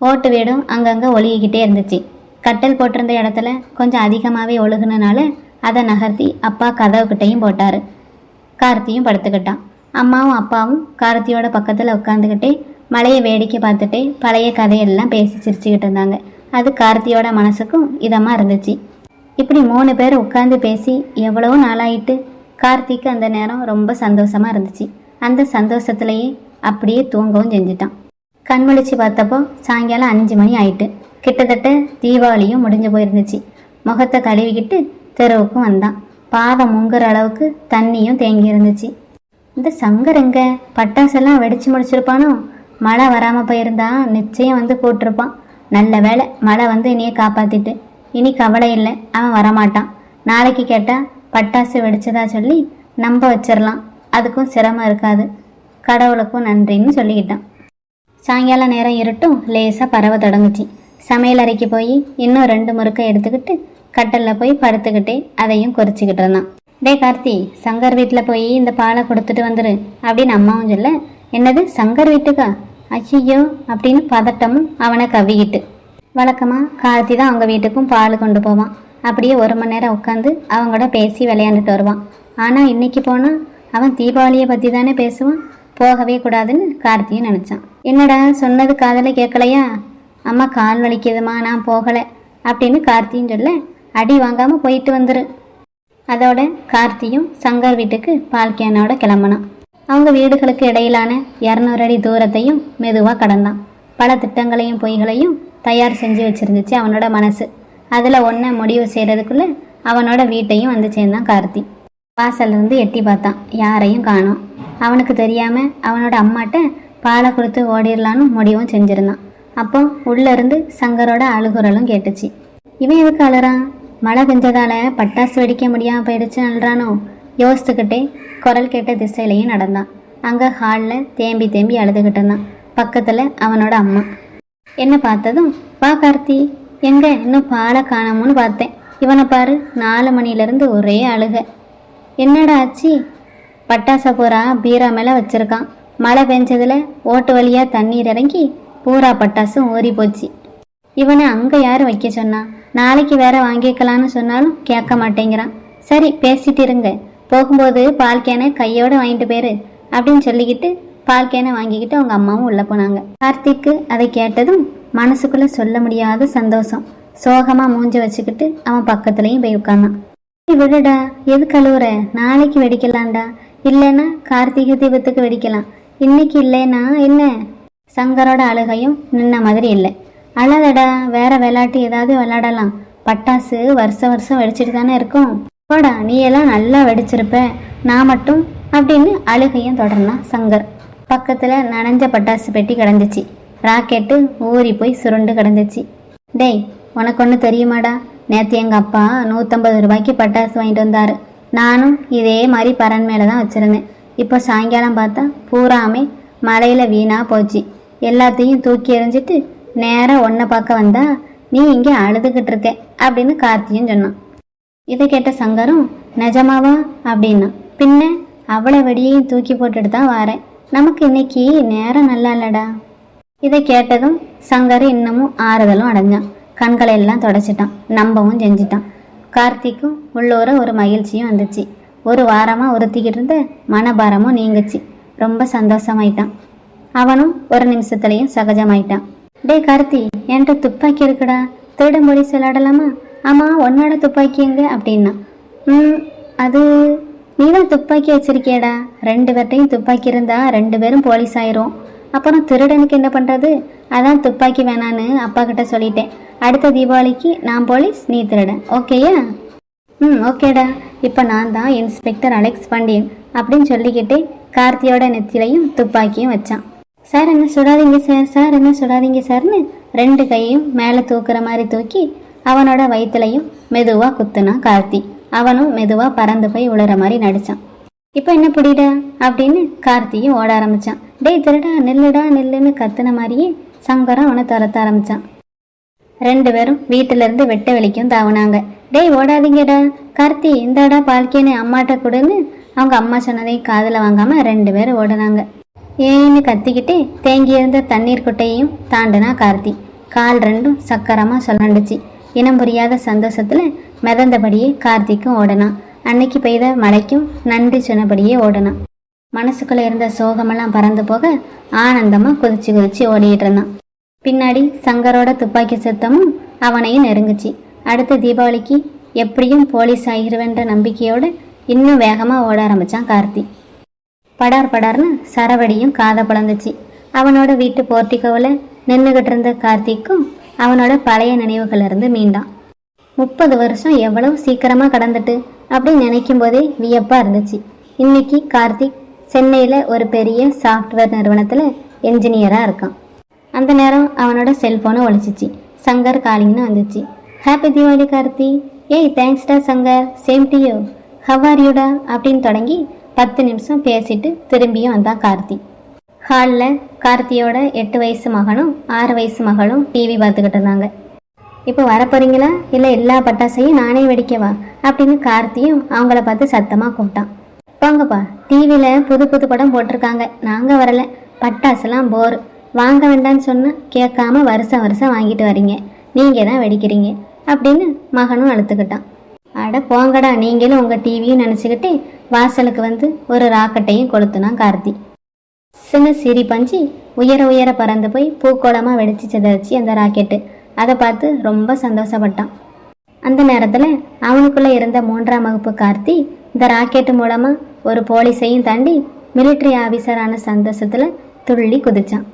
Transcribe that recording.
ஓட்டு வீடும் அங்கங்கே ஒழுகிக்கிட்டே இருந்துச்சு. கட்டல் போட்டிருந்த இடத்துல கொஞ்சம் அதிகமாகவே ஒழுகுனனால அதை நகர்த்தி அப்பா கதவுக்கிட்டையும் போட்டார். கார்த்தியும் படுத்துக்கிட்டான். அம்மாவும் அப்பாவும் கார்த்தியோட பக்கத்தில் உட்காந்துக்கிட்டே மலையை வேடிக்கை பார்த்துட்டே பழைய கதையெல்லாம் பேசி சிரிச்சுக்கிட்டு இருந்தாங்க. அது கார்த்தியோட மனசுக்கும் இதமாக இருந்துச்சு. இப்படி மூணு பேர் உட்காந்து பேசி எவ்வளவோ நாளாயிட்டு கார்த்திக்கு அந்த நேரம் ரொம்ப சந்தோஷமாக இருந்துச்சு. அந்த சந்தோஷத்துலேயே அப்படியே தூங்கவும் செஞ்சுட்டான். கண்முழிச்சு பார்த்தப்போ சாயங்காலம் அஞ்சு மணி ஆயிட்டு. கிட்டத்தட்ட தீபாவளியும் முடிஞ்சு போயிருந்துச்சு. முகத்தை கழுவிக்கிட்டு தெருவுக்கும் வந்தான். பாதம் முங்குற அளவுக்கு தண்ணியும் தேங்கி இருந்துச்சு. இந்த சங்கர் எங்க? பட்டாசெல்லாம் வெடிச்சு முடிச்சிருப்பானோ? மழை வராமல் போயிருந்தா நிச்சயம் வந்து கூட்டிருப்பான் நல்ல வேளை மழை வந்து இனியை காப்பாத்திட்டு. இனி கவலை இல்லை அவன் வரமாட்டான். நாளைக்கு கேட்டால் பட்டாசு வெடிச்சதா சொல்லி நம்ப வச்சிடலாம் அதுக்கும் சிரமம் இருக்காது. கடவுளுக்கும் நன்றின்னு சொல்லிக்கிட்டான். சாயங்கால நேரம் இருட்டும் லேசாக பரவ தொடங்குச்சு. சமையல் அறைக்கு போய் இன்னும் ரெண்டு முறுக்கை எடுத்துக்கிட்டு கட்டலில் போய் படுத்துக்கிட்டே அதையும் குறிச்சிக்கிட்டு இருந்தான். டே கார்த்தி சங்கர் வீட்டில் போய் இந்த பாலை கொடுத்துட்டு வந்துரு அப்படின்னு அம்மாவும் சொல்ல என்னது சங்கர் வீட்டுக்கா? அச்சியோ அப்படின்னு பதட்டமும் அவனை கவிக்கிட்டு வழக்கமாக கார்த்தி தான் அவங்க வீட்டுக்கும் பால் கொண்டு போவான். அப்படியே ஒரு மணி நேரம் உட்காந்து அவங்களோட பேசி விளையாண்டுட்டு வருவான். ஆனால் இன்னைக்கு போனால் அவன் தீபாவளியை பற்றி தானே பேசுவான். போகவே கூடாதுன்னு கார்த்தியும் நினச்சான். என்னடா சொன்னது காதலை கேட்கலையா? அம்மா கால் வலிக்குதுமா நான் போகலை. அப்படின்னு கார்த்தியும் சொல்ல அடி வாங்காமல் போயிட்டு வந்துரு. அதோட கார்த்தியும் சங்கர் வீட்டுக்கு பால் கேனோட கிளம்பினான். அவங்க வீடுகளுக்கு இடையிலான இரநூறு அடி தூரத்தையும் மெதுவாக கடந்தான். பல திட்டங்களையும் பொய்களையும் தயார் செஞ்சு வச்சுருந்துச்சு அவனோட மனசு. அதில் ஒன்றை முடிவு செய்கிறதுக்குள்ளே அவனோட வீட்டையும் வந்து சேர்ந்தான் கார்த்தி. வாசல்ல இருந்து எட்டி பார்த்தான். யாரையும் காணோம். அவனுக்கு தெரியாமல் அவனோட அம்மாட்ட பாலை கொடுத்து ஓடிடலான்னு முடிவும் செஞ்சுருந்தான். அப்போ உள்ள இருந்து சங்கரோட அழுகுரலும் கேட்டுச்சு. இவன் எதுக்கு அழுறான் மழை பெஞ்சதால பட்டாசு வெடிக்க முடியாம போயிடுச்சு அழுறானோ? யோசித்துக்கிட்டே குரல் கேட்ட திசையிலையும் நடந்தான். அங்கே ஹாலில் தேம்பி தேம்பி அழுதுகிட்டு இருந்தான். பக்கத்தில் அவனோட அம்மா. என்ன பார்த்ததும் வா கார்த்தி. எங்க? இன்னும் பாலை காணோம்னு பார்த்தேன். இவனை பாரு நாலு மணிலேருந்து ஒரே அழுக. என்னடா ஆச்சு? பட்டாசை பூரா பீரா மேலே வச்சிருக்கான். மழை பெஞ்சதுல ஓட்டு வழியா தண்ணீர் இறங்கி பூரா பட்டாசும் ஊறி போச்சு. இவனை அங்கே யார் வைக்க சொன்னா? நாளைக்கு வேற வாங்கிக்கலான்னு சொன்னாலும் கேட்க மாட்டேங்கிறான். சரி பேசிட்டு இருங்க. போகும்போது பால் கேனை கையோட வாங்கிட்டு போயிரு அப்படின்னு சொல்லிக்கிட்டு பால் கேனை வாங்கிக்கிட்டு அவங்க அம்மாவும் உள்ளே போனாங்க. கார்த்திக்கு அதை கேட்டதும் மனசுக்குள்ள சொல்ல முடியாத சந்தோஷம். சோகமா மூஞ்சி வச்சுக்கிட்டு அவன் பக்கத்துலயும் போய் உட்கார்ந்தான். விடுடா. எது கழுவுற நாளைக்கு வெடிக்கலாம்டா. இல்லைன்னா கார்த்திகை தீபத்துக்கு வெடிக்கலாம். இன்னைக்கு இல்லைன்னா என்ன? சங்கரோட அழுகையும் நின்ன மாதிரி இல்லை. அழகடா வேற விளையாட்டு ஏதாவது விளையாடலாம். பட்டாசு வருஷம் வருஷம் வெடிச்சிட்டு தானே இருக்கும். போடா நீ எல்லாம் நல்லா வெடிச்சிருப்ப. நான் மட்டும் அப்படின்னு அழுகையும் தொடர்ந்தான் சங்கர். பக்கத்தில் நனைஞ்ச பட்டாசு பெட்டி கிடந்துச்சு. ராக்கெட்டு ஊறி போய் சுருண்டு கிடந்துச்சு. டேய் உனக்கு ஒன்று தெரியுமாடா? நேற்று எங்கள் அப்பா நூற்றம்பது ரூபாய்க்கு பட்டாசு வாங்கிட்டு வந்தார். நானும் இதே மாதிரி பரன் மேலே தான் வச்சுருந்தேன். இப்போ சாயங்காலம் பார்த்தா பூராமே மழையில் வீணாக போச்சு. எல்லாத்தையும் தூக்கி எறிஞ்சிட்டு நேராக ஒன்றை பார்க்க வந்தா நீ இங்கே அழுதுகிட்டு இருக்க அப்படின்னு கார்த்தியும் சொன்னான். இதை கேட்ட சங்கரும் நிஜமாவா? அப்படின்னா பின்ன அவ்வளோ வெடியையும் தூக்கி போட்டுட்டு தான் வாரேன். நமக்கு இன்னைக்கு நேரம் நல்லா இல்லடா. இதை கேட்டதும் சங்கர் இன்னமும் ஆறுதலும் அடைஞ்சான். கண்களை எல்லாம் தொடச்சிட்டான். நம்பவும் செஞ்சிட்டான். கார்த்திக்கும் உள்ளூர ஒரு மகிழ்ச்சியும் வந்துச்சு. ஒரு வாரமாக ஒருத்திக்கிட்டு இருந்த மனபாரமும் நீங்குச்சு. ரொம்ப சந்தோஷமாயிட்டான். அவனும் ஒரு நிமிஷத்துலையும் சகஜமாயிட்டான். டேய் கார்த்தி என்கிட்ட துப்பாக்கி இருக்குடா. திருட மொழி விளையாடலாமா ஆமாம் உன்னோட துப்பாக்கி எங்க? அப்படின்னா. ம் அது நீ தான் துப்பாக்கி வச்சிருக்கியடா. ரெண்டு பேர்ட்டையும் துப்பாக்கி இருந்தா ரெண்டு பேரும் போலீஸ் ஆயிரும். அப்புறம் திருடனுக்கு என்ன பண்ணுறது அதான் துப்பாக்கி வேணான்னு அப்பா கிட்ட சொல்லிட்டேன். அடுத்த தீபாவளிக்கு நான் போலீஸ் நீ திருடன். ஓகேயா? ம் ஓகேடா. இப்போ நான் தான் இன்ஸ்பெக்டர் அலெக்ஸ் பாண்டியன் அப்படின்னு சொல்லிக்கிட்டு கார்த்தியோட நெத்திலையும் துப்பாக்கியும் வச்சான். சார் என்ன சுடாதீங்க சார்? சார் என்ன சுடாதீங்க சார்னு ரெண்டு கையும் மேலே தூக்குற மாதிரி தூக்கி அவனோட வயிற்றுலையும் மெதுவாக குத்துனான் கார்த்தி. அவனும் மெதுவாக பறந்து போய் உழுற மாதிரி நடிச்சான். இப்போ என்ன புடிடா? அப்படின்னு கார்த்தியும் ஓட ஆரம்பிச்சான். டேய் திருடா நெல்லுடா நெல்லுன்னு கத்துன மாதிரியே சங்கரம் அவனை துரத்த ஆரம்பிச்சான். ரெண்டு பேரும் வீட்டிலேருந்து வெட்ட வெளிக்கும் தாவுனாங்க. டேய் ஓடாதீங்கடா. கார்த்தி இந்தாடா பால்கேன்னு அம்மாட்ட கொடுன்னு அவங்க அம்மா சொன்னதையும் காதில் வாங்காம ரெண்டு பேரும் ஓடினாங்க. ஏன்னு கத்திக்கிட்டே தேங்கி இருந்த தண்ணீர் குட்டையையும் தாண்டினா கார்த்தி. கால் ரெண்டும் சக்கரமாக சொல்லண்டுச்சு இனம் புரியாத சந்தோஷத்தில் மிதந்தபடியே கார்த்திக்கும் ஓடனான். அன்னைக்கு பெய்த மழைக்கும் நன்றி சொன்னபடியே ஓடனான். மனசுக்குள்ளே இருந்த சோகமெல்லாம் பறந்து போக ஆனந்தமாக குதிச்சு குதிச்சு ஓடிட்டு இருந்தான். பின்னாடி சங்கரோட துப்பாக்கி சத்தமும் அவனையும் நெருங்குச்சு. அடுத்த தீபாவளிக்கு எப்படியும் போலீஸ் ஆகிருவேன்ற நம்பிக்கையோடு இன்னும் வேகமாக ஓட ஆரம்பித்தான் கார்த்தி. படார் படார்னு சரவடியும் காதை பிளந்துச்சு. அவனோட வீட்டு போர்ட்டிகோவில் நின்றுகிட்டு இருந்த கார்த்திக்கும் அவனோட பழைய நினைவுகள் இருந்து மீண்டான். முப்பது வருஷம் எவ்வளவு சீக்கிரமாக கடந்துட்டு அப்படின்னு நினைக்கும் போதே வியப்பாக இருந்துச்சு. இன்னைக்கு கார்த்திக் சென்னையில் ஒரு பெரிய சாஃப்ட்வேர் நிறுவனத்தில் என்ஜினியராக இருக்கான். அந்த நேரம் அவனோட செல்ஃபோனை ஒழிச்சிச்சு. சங்கர் காலிங்னு வந்துச்சு. ஹாப்பி தீபாவளி கார்த்தி ஏய் தேங்க்ஸ்டா Shankar. Same to you how are யூடா அப்படின்னு தொடங்கி பத்து நிமிஷம் பேசிட்டு திரும்பியும் வந்தான் கார்த்தி. ஹாலில் கார்த்தியோட எட்டு வயசு மகனும் ஆறு வயசு மகளும் டிவி பார்த்துக்கிட்டு இருந்தாங்க. இப்போ வரப்போறீங்களா? இல்லை எல்லா பட்டாசையும் நானே வெடிக்கவா அப்படின்னு கார்த்தியும் அவங்கள பார்த்து சத்தமாக கூப்பிட்டான். போங்கப்பா டிவியில் புது புது படம் போட்டிருக்காங்க. நாங்கள் வரல. பட்டாசுலாம் போர். வாங்க வேண்டாம்னு சொன்னால் கேட்காம வருஷம் வருஷம் வாங்கிட்டு வரீங்க. நீங்கள் தான் வெடிக்கிறீங்க. அப்படின்னு மகனும் அழுத்துக்கிட்டான். அட போங்கடா நீங்களும் உங்கள் டிவியும் நினச்சிக்கிட்டு வாசலுக்கு வந்து ஒரு ராக்கெட்டையும் கொளுத்துனான் கார்த்தி. சின்ன சிரி பஞ்சு உயர உயர பறந்து போய் பூக்கோளமாக வெடிச்சு சிதறிச்சு அந்த ராக்கெட்டு. அதை பார்த்து ரொம்ப சந்தோஷப்பட்டான். அந்த நேரத்தில் அவனுக்குள்ளே இருந்த மூன்றாம் வகுப்பு கார்த்தி இந்த ராக்கெட்டு மூலமாக ஒரு போலீஸையும் தாண்டி மிலிட்ரி ஆஃபீஸரான சந்தோஷத்தில் துள்ளி குதிச்சான்.